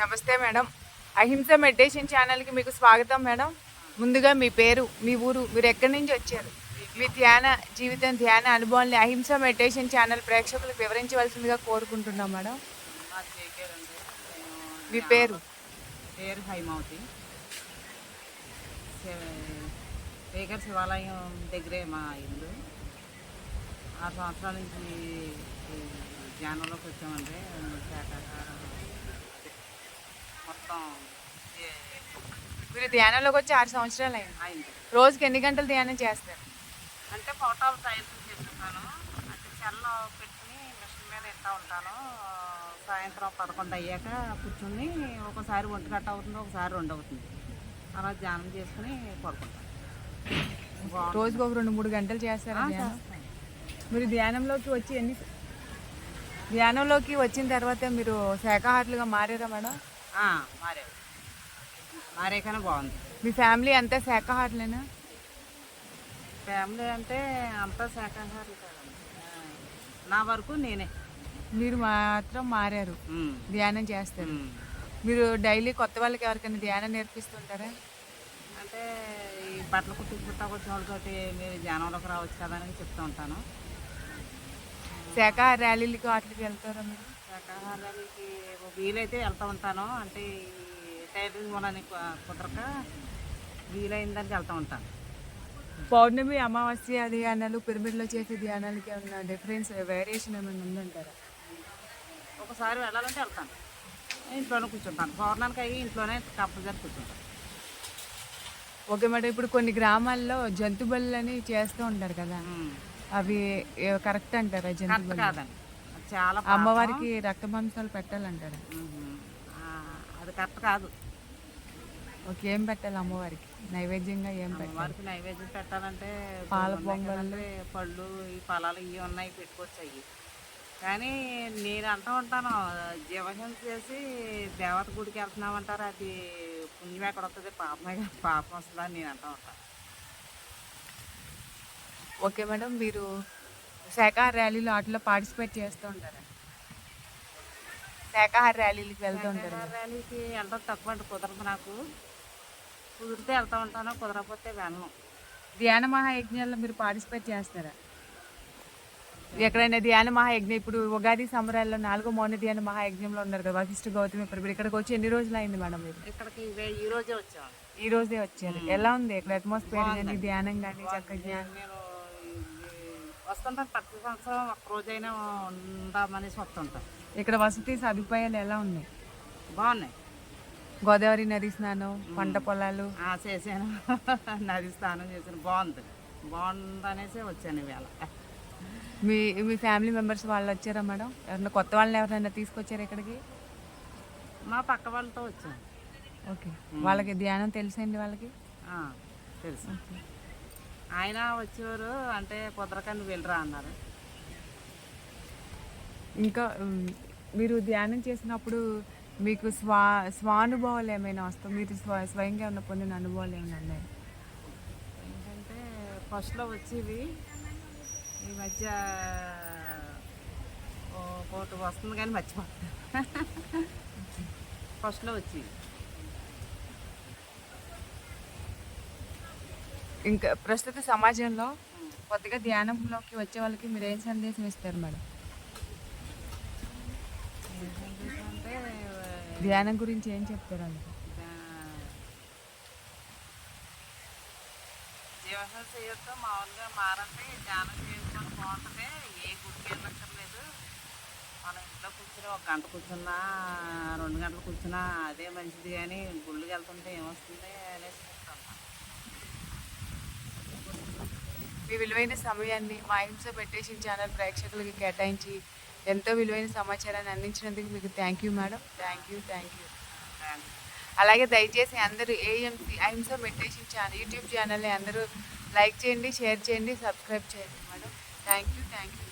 నమస్తే మేడం. అహింస మెడిటేషన్ ఛానల్కి మీకు స్వాగతం మేడం. ముందుగా మీ పేరు మీ ఊరు మీరు ఎక్కడి నుంచి వచ్చారు? మీ ధ్యాన జీవితం ధ్యాన అనుభవాన్ని అహింస మెడిటేషన్ ఛానల్ ప్రేక్షకులకు వివరించవలసిందిగా కోరుకుంటున్నాం మేడం. మీ పేరు? పేరు హైమావతి. శేఖర్ శివాలయం దగ్గరే మా ఇల్లు. ఆరు సంవత్సరాల నుంచి ధ్యానంలోకి శాఖాహారం అదే మొత్తం మీరు ధ్యానంలోకి వచ్చి ఆరు సంవత్సరాలు అయింది. అయింది. రోజుకి ఎన్ని గంటలు ధ్యానం చేస్తారు? అంటే ఫోటోలు తయారు చేస్తుంటాను. అంటే చెల్లో పెట్టుకుని మిషన్ మీద ఇస్తూ ఉంటాను. సాయంత్రం పదకొండు అయ్యాక కూర్చుని ఒకసారి ఒంటి గంట అవుతుంది ఒకసారి రెండు అవుతుంది. అలా ధ్యానం చేసుకుని పడుకుంటాను. రోజుకి ఒక రెండు మూడు గంటలు చేస్తారా. మీరు ధ్యానంలోకి వచ్చి ఎన్ని ధ్యానంలోకి వచ్చిన తర్వాత మీరు శాఖాహారులుగా మారారా మేడం? మారే మారే. కానీ బాగుంది. మీ ఫ్యామిలీ అంతా శాఖాహారులేనా ఫ్యామిలీ అంటే అంతా శాఖాహారం కాదండి ఆ, నా వరకు నేనే. మీరు మాత్రం మారారు. ధ్యానం చేస్తారు. మీరు డైలీ కొత్త వాళ్ళకి ఎవరికైనా ధ్యానం నేర్పిస్తుంటారా? అంటే ఈ బట్టలు కుట్టించుకుంటా వచ్చిన వాళ్ళతోటి మీరు ధ్యానంలోకి రావచ్చు కదా అని చెప్తూ ఉంటాను. శాఖాహార ర్యాలీలకి వాటికి వెళ్తారా మీరు? శాకాహారానికి వీలైతే వెళ్తూ ఉంటాను. అంటే ఈ టైలరింగ్ మూలని కు- కుదరక వీలైన దానికి వెళ్తూ ఉంటాను. పౌర్ణమి అమావాస్య ధ్యానాలు పిరమిడ్లో చేసే ధ్యానాలకి ఏమైనా డిఫరెన్స్ వేరియేషన్ ఏమైనా ఉందంటారా? ఒకసారి వెళ్ళాలంటే వెళ్తాను. ఇంట్లోనే కూర్చుంటాను. పౌర్ణానికి అయ్యి ఇంట్లోనే కంపల్సరీ కూర్చుంటాను. ఓకే మేడం ఇప్పుడు కొన్ని గ్రామాల్లో జంతు బలులని చేస్తూ ఉంటారు కదా. అవి కరెక్ట్ అంటారా జంతు కాదండి. చాలా. అమ్మవారికి రక్త మాంసాలు. ఆ, అది కరెక్ట్ కాదు. ఓకే ఏం పెట్టాలి అమ్మవారికి? నైవేద్యంగా ఏం పెట్టాలి? నైవేద్యం పెట్టాలంటే పాల కదండి, పళ్ళు ఈ ఫలాలు ఇవి ఉన్నాయి పెట్టుకోవచ్చు అవి కానీ నేను అంటూ ఉంటాను జీవహింస చేసి దేవత గుడికి వెళ్తున్నామంటారు అది పుణ్యం ఎక్కడ వస్తుంది పాపమే పాపం వస్తుందా అని నేను అంటూ ఉంటాను. ఓకే మేడం మీరు శాఖాహార ర్యాలీలో వాటిలో పార్టిసిపేట్ చేస్తూ ఉంటారా? శాఖాహార ర్యాలీలకు వెళ్తూ ఉంటారు ర్యాలీకి వెళ్ళడం తక్కువ అంటే కుదరదు నాకు. కుదిరితే వెళ్తూ ఉంటాను కుదరకపోతే వెళ్ళను. ధ్యాన మహాయజ్ఞాల్లో మీరు పార్టిసిపేట్ చేస్తారా? ఎక్కడైనా ధ్యాన మహాయజ్ఞం ఇప్పుడు ఉగాది సంబరాల్లో నాలుగో మౌన ధ్యాన మహాయజ్ఞంలో ఉన్నారు కదా వశిష్ఠ గౌతమి ఇప్పుడు ఇక్కడికి వచ్చి ఎన్ని రోజులు అయింది మేడం మీరు ఇక్కడికి ఈ రోజే వచ్చాను ఈ రోజే వచ్చారు. ఎలా ఉంది? ఇక్కడ అట్మాస్ఫియర్ కానీ ధ్యానం కానీ చక్కగా? నేను ఇది వస్తుంటాను ప్రతి సంవత్సరం ఒక్క రోజైనా ఉందామనేసి వస్తుంటాను ఇక్కడ వసతి సదుపాయాలు ఎలా ఉన్నాయి? బాగున్నాయి. గోదావరి నది స్నానం పంట పొలాలు? చేశాను. నది స్నానం చేశాను. బాగుంది. బాగుంది అనేసి వచ్చాను ఈవేళ మీ మీ ఫ్యామిలీ మెంబర్స్ వాళ్ళు వచ్చారా మేడం? ఎవరైనా కొత్త వాళ్ళని ఎవరైనా తీసుకొచ్చారా ఇక్కడికి? మా పక్క వాళ్ళతో వచ్చాను. ఓకే. వాళ్ళకి ధ్యానం తెలుసండి వాళ్ళకి? తెలుసు. ఆయన వచ్చేవారు అంటే నువ్వు వెళ్ళరా అన్నారు. ఇంకా మీరు ధ్యానం చేసినప్పుడు మీకు స్వా స్వానుభవాలు ఏమైనా వస్తాయి? మీరు స్వ స్వయంగా ఏమైనా పొందిన అనుభవాలు ఏమైనా ఉన్నాయి? ఏంటంటే ఫస్ట్లో వచ్చేవి ఈ మధ్య ఒకటి వస్తుంది కానీ మర్చిపోతుంది ఫస్ట్లో వచ్చేవి. ఇంకా ప్రస్తుత సమాజంలో కొత్తగా ధ్యానంలోకి వచ్చే వాళ్ళకి మీరు ఏం సందేశం ఇస్తారు మేడం? ధ్యానం గురించి ఏం చెప్తారు అందుకు జీవనం చేయొద్దు మామూలుగా మారండి ధ్యానం చేసుకొని బాగుంటుంది ఏ గుడికి వెళ్ళక్కర్లేదు మనం ఇంట్లో కూర్చుని ఒక గంట కూర్చున్నా రెండు గంటలు కూర్చున్నా అదే మంచిది కానీ గుళ్ళకి వెళ్తుంటే ఏమొస్తుంది అనేసి మీ విలువైన సమయాన్ని మా హింస పెట్టేషన్ ఛానల్ ప్రేక్షకులకి కేటాయించి ఎంతో విలువైన సమాచారాన్ని అందించినందుకు మీకు thank you madam thank you thank you అలాగే దయచేసి అందరూ AMC Ahimsa meditation channel YouTube ఛానల్ని అందరూ లైక్ చేయండి షేర్ చేయండి సబ్స్క్రైబ్ చేయండి madam thank you thank you